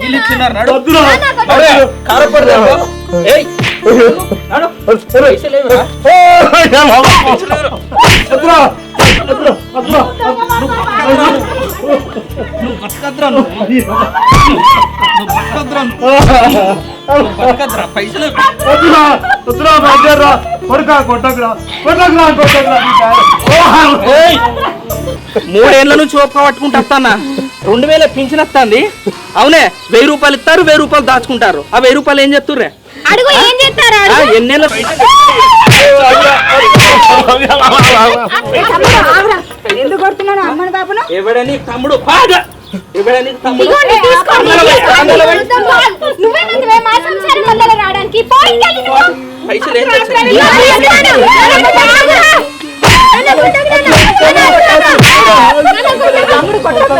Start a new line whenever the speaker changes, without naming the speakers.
వీళ్ళు ఇచ్చినారు నడు
వద్దురా.
నడు. కారపొడి రేపు. ఏయ్ నడు. పైసలు లేవురా? పైసలు లేవురా?
వద్దురా. వద్దురా. వద్దురా.
నువ్వు బతకద్దురా నువ్వు. నువ్వు బతకద్దురా నువ్వు. నువ్వు బతకద్దురా పైసలు లేవు.
వద్దురా. వద్దురా, బయలుదేరురా. కొడుకా, కొట్టకురా. కొట్టకురా, కొట్టకురా, నీ కారు.
ఏయ్! మూడేళ్ళ నుంచి ఓపిక పట్టుకుంటా రెండు వేల పింఛన్ వస్తుంది. అవునే వెయ్యి రూపాయలు ఇస్తారు వెయ్యి రూపాయలు దాచుకుంటారు. ఆ వెయ్యి రూపాయలు ఏం చెప్తుర్రే
అడుగు ఏం చేస్తారు?
ఆ,
అడుగు
ఎన్నేళ్ళ
ఎందుకు కొడుతున్నాను అమ్మని బాబును?
ఎవడని తమ్ముడు? బాగా ఎవడని తమ్ముడు?
ఇదిగోండి, తీసుకోండి.
అందులో పెట్టు, అందులో పెట్టు.
నువ్వే ముందువే మా సంసారం మధ్యలో రావడానికి పోయి వెళ్ళి నువ్వు.
పైసలు
కొట్టద్దు?